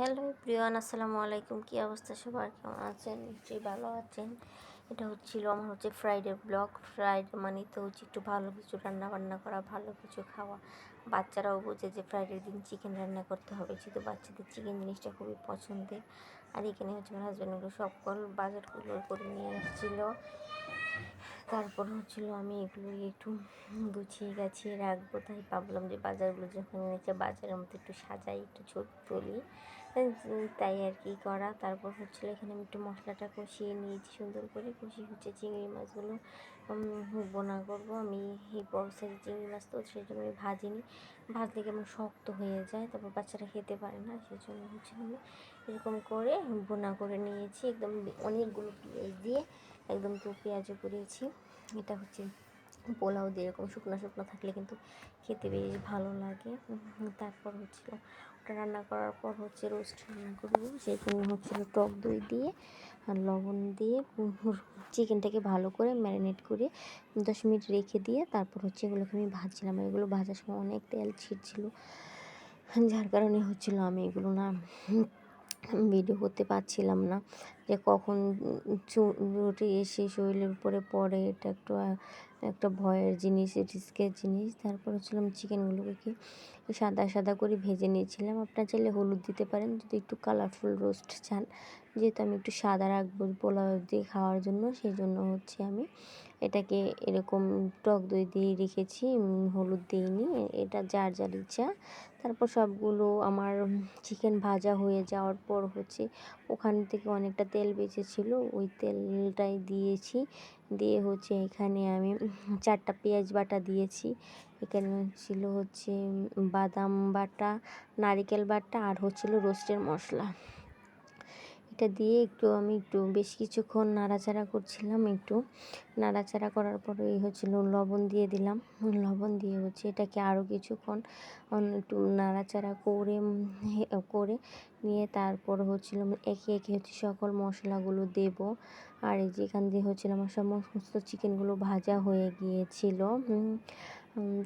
Hello Priyan, আসসালামু আলাইকুম। কী অবস্থা? সবার কেমন আছেন? নিশ্চয়ই ভালো আছেন। এটা হচ্ছিল, আমার হচ্ছে ফ্রাইডে ব্লগ ফ্রাইডে মানে তো হচ্ছে একটু ভালো কিছু রান্না বান্না করা, ভালো কিছু খাওয়া। বাচ্চারাও বোঝে যে ফ্রাইডের দিন চিকেন রান্না করতে হবে, যেহেতু বাচ্চাদের চিকেন জিনিসটা খুবই পছন্দের। আর এখানে হচ্ছে আমার হাজব্যান্ডগুলো সকল বাজারগুলো করে নিয়ে এসেছিল। তারপর হচ্ছিল আমি এগুলো একটু গুছিয়ে গাছিয়ে রাখব। তাই ভাবলাম যে বাজারগুলো যখন এনেছে, বাজারের মধ্যে একটু সাজাই, একটু ছবি তুলি। তাই আর কি করা। তারপর হচ্ছিল এখানে আমি একটু মশলাটা কষিয়ে নিয়েছি সুন্দর করে। কষিয়ে হচ্ছে চিংড়ি মাছগুলো বোনা করব আমি। বড় সাইজের চিংড়ি মাছ তো, সেই জন্য আমি ভাজিনি। ভাজলে কেমন শক্ত হয়ে যায়, তারপর বাচ্চারা খেতে পারে না, সেই জন্য হচ্ছে আমি এরকম করে বোনা করে নিয়েছি। একদম অনেকগুলো পেঁয়াজ দিয়ে একদম তো পেঁয়াজও করেছি। এটা হচ্ছে পোলাও দিয়ে এরকম শুকনো শুকনো থাকলে কিন্তু খেতে বেশ ভালো লাগে। তারপর হচ্ছিল ওটা রান্না করার পর হচ্ছে রোস্ট রান্না করব। সেখানে হচ্ছিল টক দই দিয়ে আর লবণ দিয়ে চিকেনটাকে ভালো করে ম্যারিনেট করে দশ মিনিট রেখে দিয়ে তারপর হচ্ছে এগুলোকে আমি ভাজছিলাম। এগুলো ভাজার সময় অনেক তেল ছিটছিল। যার কারণে হচ্ছিল আমি এগুলো না ভিডিও করতে পারছিলাম না। যে কখন রুটি এসে শরীরের উপরে পড়ে এটা একটু একটা ভয়ের জিনিস রিস্কের জিনিস। তারপর হচ্ছিলাম চিকেনগুলোকে কি সাদা সাদা করে ভেজে নিয়েছিলাম। আপনার চাইলে হলুদ দিতে পারেন। যদি একটু কালারফুল রোস্ট চান যেহেতু আমি একটু সাদা রাখব পোলাও দিয়ে খাওয়ার জন্য সেই জন্য হচ্ছে আমি এটাকে এরকম টক দই দিয়ে রেখেছি হলুদ দিইনি এটা যার যার ইচ্ছা। তারপর সবগুলো আমার চিকেন ভাজা হয়ে যাওয়ার পর হচ্ছে ওখান থেকে অনেকটা তেল বেঁচেছিলো, ওই তেলটাই দিয়েছি। দিয়ে হচ্ছে এখানে আমি চারটা পেঁয়াজ বাটা দিয়েছি। এখানে ছিল হচ্ছে বাদাম বাটা, নারিকেল বাটা আর হচ্ছিল রোস্টের মশলা। এটা দিয়ে একটু আমি একটু বেশ কিছুক্ষণ নাড়াচাড়া করছিলাম একটু। নাড়াচাড়া করার পরে এই হচ্ছিল লবণ দিয়ে দিলাম। লবণ দিয়ে হচ্ছে এটাকে আরও কিছুক্ষণ একটু নাড়াচাড়া করে করে নিয়ে তারপর হচ্ছিল একে একে হচ্ছে সকল মশলাগুলো দেব। আর এই যেখান দিয়ে হচ্ছিল আমার সমস্ত চিকেনগুলো ভাজা হয়ে গিয়েছিল।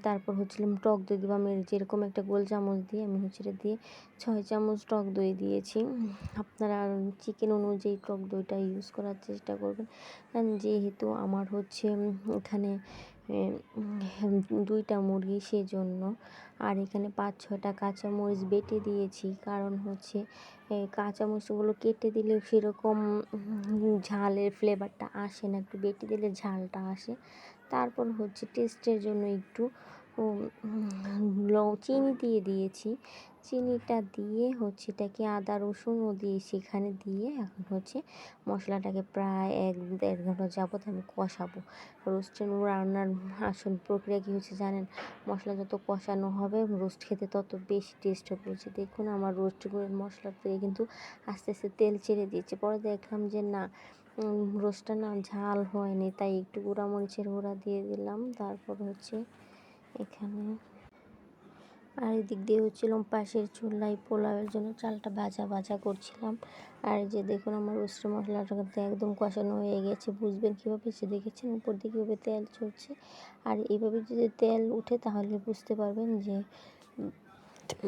তারপর হচ্ছিলাম টক দই দেবো। আমি যেরকম একটা গোল চামচ দিয়ে আমি হচ্ছে এটা দিয়ে ছয় চামচ টক দই দিয়েছি। আপনারা চিকেন অনুযায়ী টক দইটা ইউজ করার চেষ্টা করবেন। যেহেতু আমার হচ্ছে এখানে দুইটা মুরগি সেজন্য। আর এখানে পাঁচ ছটা কাঁচামরিচ বেটে দিয়েছি। কারণ হচ্ছে কাঁচামরিচগুলো কেটে দিলে সেরকম ঝালের ফ্লেভারটা আসে না। একটু বেটে দিলে ঝালটা আসে। তারপর হচ্ছে টেস্টের জন্য একটু চিনি দিয়ে দিয়েছি। চিনিটা দিয়ে হচ্ছে এটাকে আদা রসুনও দিয়ে সেখানে দিয়ে এখন হচ্ছে মশলাটাকে প্রায় এক দেড় ঘণ্টা যাবত আমি কষাবো। রোস্টের রান্নার আসল প্রক্রিয়া কী হচ্ছে জানেন? মশলা যত কষানো হবে, রোস্ট খেতে তত বেশি টেস্ট হচ্ছে দেখুন আমার রোস্টগুলোর মশলা থেকে কিন্তু আস্তে আস্তে তেল ছেড়ে দিয়েছে। পরে দেখলাম যে না রোস্টটা না ঝাল হয়নি, তাই একটু গুঁড়া মরিচের গুঁড়া দিয়ে দিলাম। তারপর হচ্ছে এখানে। আর এদিক দিয়ে হচ্ছিলাম পাশের চুলায় পোলাওয়ের জন্য চালটা ভাজা ভাজা করছিলাম। আর যে দেখুন আমার উষ্ণ মশলাটা একদম কষানো হয়ে গেছে। বুঝবেন কীভাবে সে দেখেছেন? উপর দিয়ে কীভাবে তেল চলছে। আর এইভাবে যদি তেল উঠে তাহলে বুঝতে পারবেন যে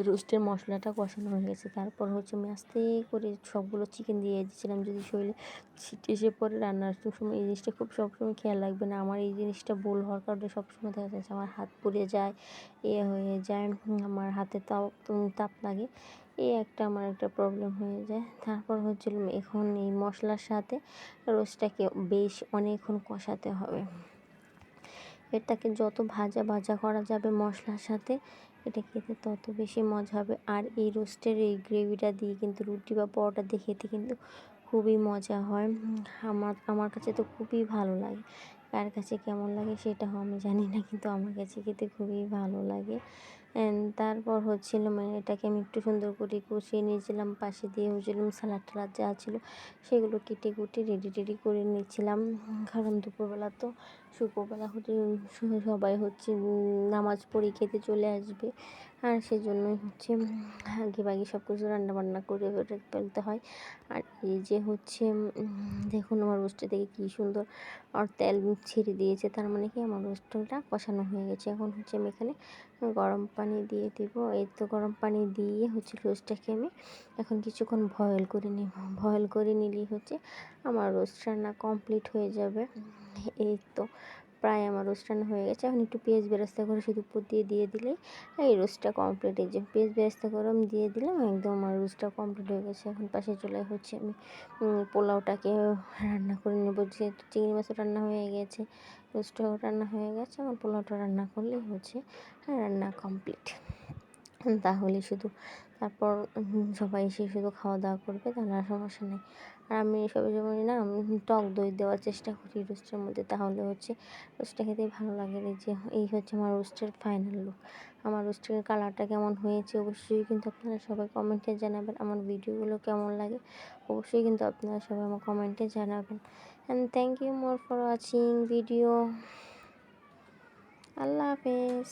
রোস্টের মশলাটা কষানো হয়ে গেছে। তারপর হচ্ছে আমি আস্তে করে সবগুলো চিকেন দিয়ে দিয়েছিলাম যদি শরীরে ছিটে এসে পরে রান্নার সময়, এই জিনিসটা খুব সবসময় খেয়াল রাখবে না। আমার এই জিনিসটা ভুল হওয়ার কারণে সবসময় দেখা যাচ্ছে আমার হাত পুড়ে যায়, এ হয়ে যায়, আমার হাতে তাপ তাপ লাগে এই একটা আমার একটা প্রবলেম হয়ে যায়। তারপর হচ্ছিল এখন এই মশলার সাথে রোস্টটাকে বেশ অনেকক্ষণ কষাতে হবে। এটাকে যত ভাজা ভাজা করা যাবে মশলার সাথে, এটা খেতে তত বেশি মজা হবে। আর এই রোস্টের এই গ্রেভিটা দিয়ে কিন্তু রুটি বা পরোটা দিয়ে খেতে কিন্তু খুবই মজা হয়। আমার আমার কাছে তো খুবই ভালো লাগে। কার কাছে কেমন লাগে সেটা আমি জানি না, কিন্তু আমার কাছে খেতে খুবই ভালো লাগে। তারপর হচ্ছিল মানে এটাকে আমি একটু সুন্দর করে কষিয়ে নিয়েছিলাম, পাশে দিয়ে হচ্ছিলাম সালাদ টালাদ যা ছিল সেগুলো কেটে কুটে রেডি টেডি করে নিয়েছিলাম কারণ দুপুরবেলা তো শুক্রবেলা হচ্ছে সবাই হচ্ছে নামাজ পড়ে খেতে চলে আসবে। আর সেজন্যই হচ্ছে আগে বাগে সব কিছু রান্না বান্না করে ফেলতে হয়। আর এই যে হচ্ছে দেখুন আমার রোস্টটা থেকে কী সুন্দর আর তেল ছেড়ে দিয়েছে। তার মানে কি আমার রোস্টটা কষানো হয়ে গেছে। এখন হচ্ছে আমি এখানে গরম পানি দিয়ে দিব। এই তো গরম পানি দিয়ে হচ্ছে রোস্টটাকে আমি এখন কিছুক্ষণ বয়েল করে নিব। বয়েল করে নিলেই হচ্ছে আমার রোস্ট রান্না কমপ্লিট হয়ে যাবে। এই তো প্রায় আমার রোস্ট রান্না হয়ে গেছে। এখন একটু পেঁয়াজ বেরাস্তা করে শুধু দিয়ে দিয়ে দিলেই এই রোস্টটা কমপ্লিট হয়ে যে পেঁয়াজ বেরাস্তা করে আমি দিয়ে দিলাম, একদম আমার রোস্টটা কমপ্লিট হয়ে গেছে। এখন পাশে চলে হচ্ছে আমি পোলাওটাকে রান্না করে নেব। যেহেতু চিংড়ি মাছও রান্না হয়ে গেছে, রোস্টটাও রান্না হয়ে গেছে, আমার পোলাওটা রান্না করলেই হচ্ছে রান্না কমপ্লিট তাহলে শুধু তারপর সবাই এসে শুধু খাওয়া দাওয়া করবে তাহলে আর সমস্যা নেই। আর আমি সবাই সময় না টক দই দেওয়ার চেষ্টা করি রোস্টের মধ্যে, তাহলে হচ্ছে রোস্টটা খেতে ভালো লাগে এই যে এই হচ্ছে আমার রোস্টের ফাইনাল লুক আমার রোস্টের কালারটা কেমন হয়েছে, অবশ্যই কিন্তু আপনারা সবাই কমেন্টে জানাবেন, আমার ভিডিওগুলো কেমন লাগে, অবশ্যই কিন্তু আপনারা সবাই আমার কমেন্টে জানাবেন। And thank you more for watching video আল্লাহ হাফেজ।